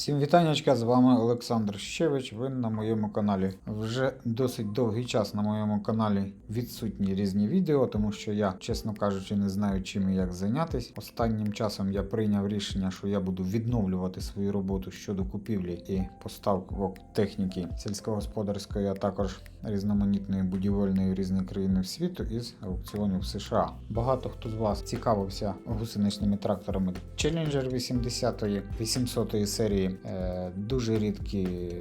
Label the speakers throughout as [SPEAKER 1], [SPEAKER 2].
[SPEAKER 1] Всім вітаннячка, з вами Олександр Щевич. Ви на моєму каналі. Вже досить довгий час на моєму каналі відсутні різні відео, тому що я, чесно кажучи, не знаю чим і як зайнятися. Останнім часом я прийняв рішення, що я буду відновлювати свою роботу щодо купівлі і поставок техніки сільськогосподарської, а також різноманітної будівельної в різні країни світу із аукціонів США. Багато хто з вас цікавився гусеничними тракторами Challenger 80-ї, 800-ї серії. Е, дуже рідкі е,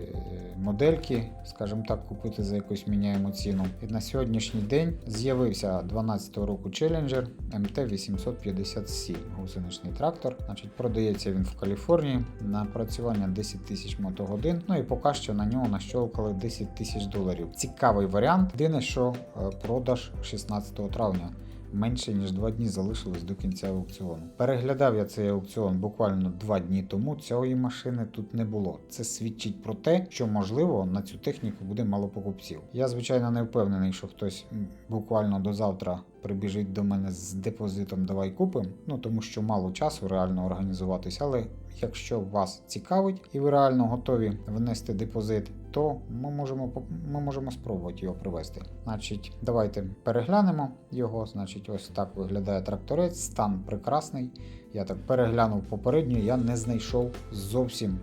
[SPEAKER 1] модельки, скажімо так, купити за якусь міняємо ціну. І на сьогоднішній день з'явився 12-го року Challenger MT850C гусеничний трактор. Значить, продається він в Каліфорнії на працювання 10 тисяч мотогодин. Ну і поки що на нього нащолкали 10 тисяч доларів. Цікавий варіант. Єдине, що е, продаж 16 травня. Менше ніж два дні залишилось до кінця аукціону. Переглядав я цей аукціон буквально два дні тому. Цієї машини тут не було. Це свідчить про те, що можливо на цю техніку буде мало покупців. Я звичайно не впевнений, що хтось буквально до завтра прибіжить до мене з депозитом Давай купим. Ну тому що мало часу реально організуватись. Але якщо вас цікавить і ви реально готові внести депозит, то ми можемо ми можемо спробувати його привезти. Значить, давайте переглянемо його. Значить, ось так виглядає тракторець, стан прекрасний. Я так переглянув попередню, я не знайшов зовсім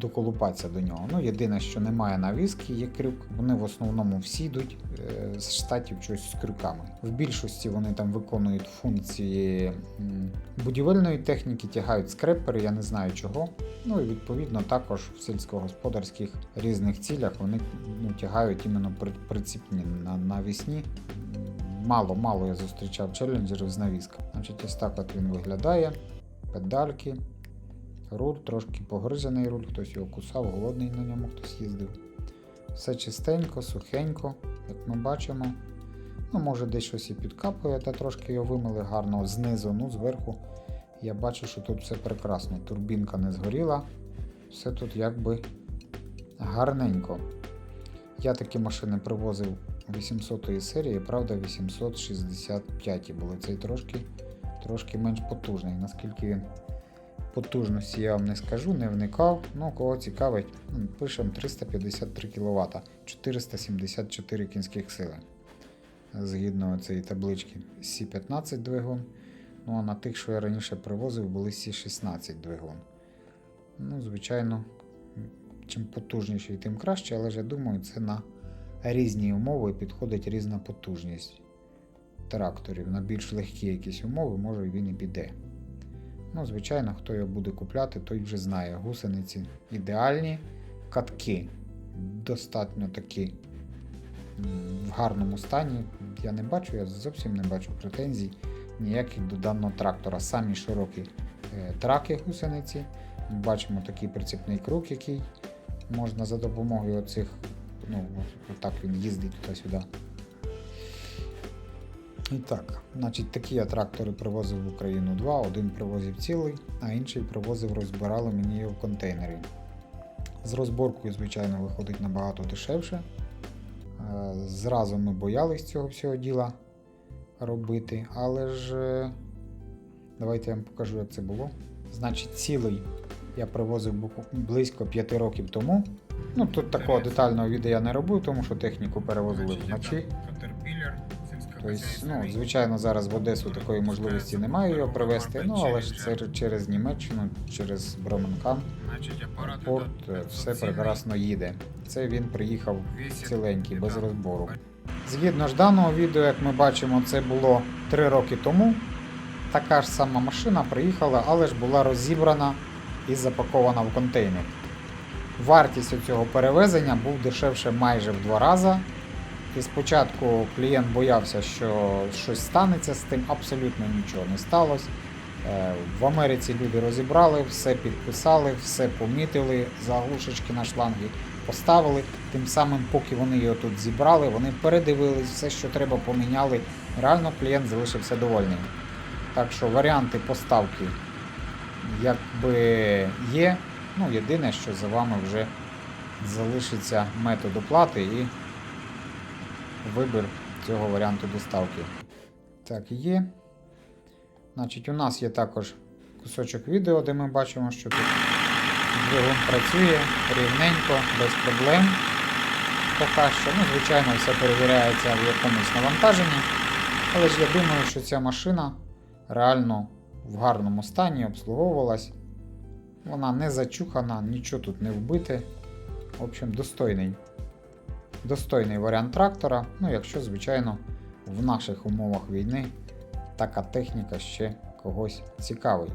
[SPEAKER 1] доколупатися до нього. Ну, єдине, що немає навіски, є крюк. Вони в основному всі йдуть е, з штатів щось з крюками. В більшості вони там виконують функції будівельної техніки, тягають скрепери, я не знаю чого. Ну і відповідно також в сільськогосподарських різних цілях вони ну, тягають іменно при- приціпні на навісні. Мало, мало я зустрічав челенджерів з навісками. Значить, ось так от він виглядає. Педальки, руль, трошки погризаний руль, хтось його кусав, голодний на ньому хтось їздив. Все чистенько, сухенько, як ми бачимо. Ну, може, десь щось і підкапує, та трошки його вимили гарно знизу, ну зверху. Я бачу, що тут все прекрасно. Турбінка не згоріла. Все тут якби гарненько. Я такі машини привозив 800 серії, правда, 865 були. Цей трошки, трошки менш потужний. Наскільки він потужності я вам не скажу, не вникав. Ну, кого цікавить, пишемо 353 кВт, 474 кінських сили. Згідно цієї таблички Сі-15 двигун. Ну а на тих, що я раніше привозив, були Сі-16 двигун. Ну, звичайно, чим потужніший, тим краще, але ж я думаю, це на різні умови підходить різна потужність тракторів. На більш легкі якісь умови, може він і піде. Ну, звичайно, хто його буде купляти, той вже знає. Гусениці ідеальні, катки достатньо такі в гарному стані. Я не бачу, я зовсім не бачу претензій ніяких до даного трактора. Самі широкі е, траки гусениці. Бачимо такий прицепний круг, який можна за допомогою оцих, ну, отак він їздить туди-сюди. І так, значить, такі я трактори привозив в Україну два. Один привозив цілий, а інший привозив, розбирали мені його в контейнері. З розборкою, звичайно, виходить набагато дешевше. Е, Зразу ми боялись цього всього діла робити, але ж е, давайте я вам покажу, як це було. Значить, цілий я привозив близько 5 років тому. Ну, тут такого детального відео я не робив, тому що техніку перевозили вночі. Тобто, ну, звичайно, зараз в Одесу такої можливості немає його привезти, ну але ж це через Німеччину, через Броменкам, порт, е, все прекрасно їде. Це він приїхав ціленький, без розбору. Згідно ж даного відео, як ми бачимо, це було 3 роки тому. Така ж сама машина приїхала, але ж була розібрана і запакована в контейнер. Вартість цього перевезення був дешевше майже в два рази. І спочатку клієнт боявся, що щось станеться з тим, абсолютно нічого не сталося. Е, В Америці люди розібрали, все підписали, все помітили, заглушечки на шланги поставили. Тим самим, поки вони його тут зібрали, вони передивились, все, що треба, поміняли. Реально клієнт залишився довольний. Так що варіанти поставки якби є. Ну, єдине, що за вами вже залишиться метод оплати і вибір цього варіанту доставки. Так, є. Значить, у нас є також кусочок відео, де ми бачимо, що тут Двигун працює рівненько, без проблем. Поки що, ну, звичайно, все перевіряється в якомусь навантаженні. Але ж я думаю, що ця машина реально в гарному стані обслуговувалась. Вона не зачухана, нічого тут не вбите. В общем, достойний. Достойний варіант трактора. Ну, якщо, звичайно, в наших умовах війни така техніка ще когось цікавить.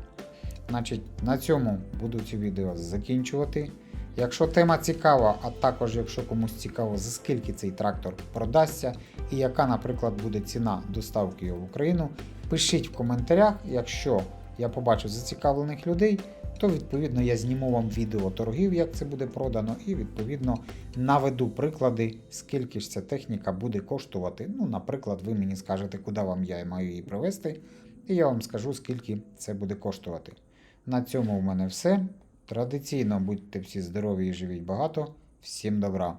[SPEAKER 1] Значить, на цьому буду це відео закінчувати. Якщо тема цікава, а також якщо комусь цікаво, за скільки цей трактор продасться і яка, наприклад, буде ціна доставки його в Україну, пишіть в коментарях. Якщо я побачу зацікавлених людей, то відповідно я зніму вам відео торгів, як це буде продано, і відповідно наведу приклади, скільки ж ця техніка буде коштувати. Ну, наприклад, ви мені скажете, куди вам я маю її привезти, і я вам скажу, скільки це буде коштувати. На цьому в мене все. Традиційно будьте всі здорові і живіть багато. Всім добра!